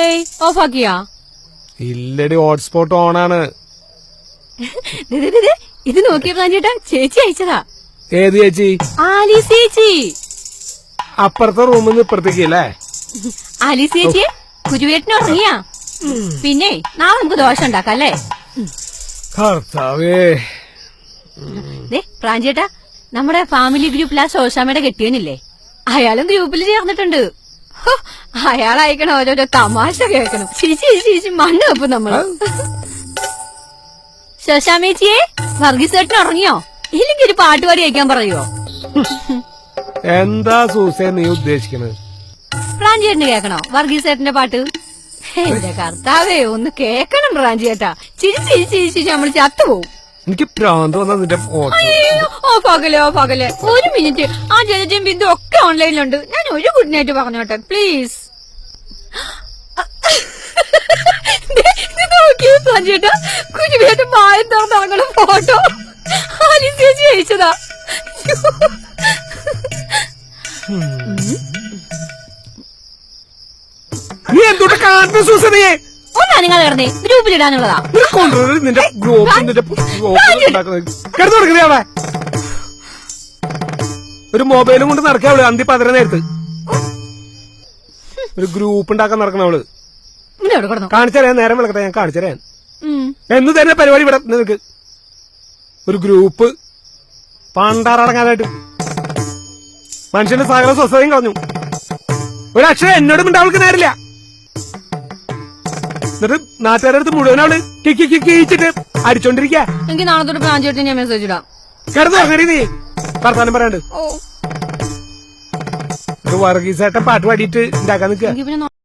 ഏയ് ഓഫാക്കിയാ? ഇല്ലടി ഹോട്ട്സ്പോട്ട് ഓണാണ്. ദേ, ദേ, ദേ, ദേ, ഇത് നോക്കിയപ്പോ ചേച്ചി അയച്ചതാ. ഏത് ചേച്ചി? ആലീസ് ചേച്ചി. അപ്പുറത്തെ റൂമിൽ നിന്ന് ഇപ്പുറത്തേക്ക് അല്ലേ? ആലീസ് ചേച്ചി കുരുവേട്ടിന് ഉറങ്ങിയാ. പിന്നെ നാളെ നമുക്ക് ദോശ ഉണ്ടാക്കാം അല്ലേ? കർത്താവേ. ദേ പ്രാഞ്ചേട്ടാ നമ്മുടെ ഫാമിലി ഗ്രൂപ്പിൽ ആ ശോശാമ്മയുടെ കെട്ടിയനില്ലേ? അയാളും ഗ്രൂപ്പിൽ ചേർന്നിട്ടുണ്ട്. അയക്കണ ഓരോരോ തമാശ കേൾക്കണം ചിരിച്ച് ചിരിച്ച് ചിരിച്ച് മണ്ണ് വെപ്പും നമ്മൾ. ശശാമേച്ചിയെ വർഗീസ് ചേട്ടൻ ഉറങ്ങിയോ? ഇല്ലെങ്കിൽ ഒരു പാട്ട് പാടി അയക്കാൻ പറയുവോ? എന്താ സൂസേ നീ ഉദ്ദേശിക്കുന്നത് പ്രാഞ്ചേട്ടന് കേക്കണോ വർഗീസ് ചേട്ടന്റെ പാട്ട്? എന്റെ കർത്താവേ ഒന്ന് കേക്കണം പ്രാഞ്ചേട്ടാ ചിരിച്ച് ചിരിച്ച് ചിരിച്ച് നമ്മൾ ചത്തുപോകും എനിക്ക് പ്രാന്ത് വന്നാ നിന്റെ ഫോട്ടോ അയ്യോ, ഓ ഓഫാക്കല്ലേ ഒരു മിനിറ്റ് ആ ജലജയും ബിന്ദു ഒക്കെ ഓൺലൈനിലുണ്ട് ഞാൻ ഒരു ഗുഡ് നൈറ്റ് പറഞ്ഞോട്ടെ പ്ലീസ് സഞ്ജേട്ടാ കുഞ്ഞുവേട്ട മായം തുറന്നിറങ്ങണ ഫോട്ടോ ആലിസ് ചേച്ചി അയച്ചതാ നീ എന്തുകൊണ്ട് കാണുന്ന ഒന്നാ നിങ്ങൾ ഗ്രൂപ്പിലിടാനുള്ളതാ നിന്റെ ഗ്രൂപ്പ് നിന്റെ ഗ്രൂപ്പ് ഉണ്ടാക്കുന്നത് കിടന്നു കൊടുക്കുന്നേ അവിടെ ഒരു മൊബൈലും കൊണ്ട് നടക്കുക അവൾ. അന്തി പതിര നേരത്ത്. ഒരു ഗ്രൂപ്പ് ഉണ്ടാക്കാൻ നടക്കണ അവൾ. കാണിച്ചറിയാൻ നേരം വിളക്കട്ടെ ഞാൻ കാണിച്ചറിയാൻ. എന്ന് തന്നെ പരിപാടി ഇവിടെ നിനക്ക്. ഒരു ഗ്രൂപ്പ് പണ്ടാറടങ്ങാനായിട്ട് മനുഷ്യന്റെ സകല സ്വസ്ഥതയും കളഞ്ഞു. ഒരു അക്ഷരം എന്നോടും ഉണ്ട് അവൾക്ക് നേരില്ല. എന്നിട്ട് നാട്ടുകാരുടെ അടുത്ത് മുഴുവൻ അവൾ കിക്കി കിക്കി ഇച്ചിട്ട് അടിച്ചോണ്ടിരിക്ക. എനിക്ക് നാളെ തൊട്ട് പ്രാഞ്ചേട്ടൻ ഞാൻ മെസ്സേജ് ഇടാം. കിടന്നു അങ്ങനെ നീ. വർത്താനം പറയാണ്ട്. വർഗീസായിട്ട് പാട്ട് പാടിയിട്ട് ഉണ്ടാക്കാൻ നിൽക്കുക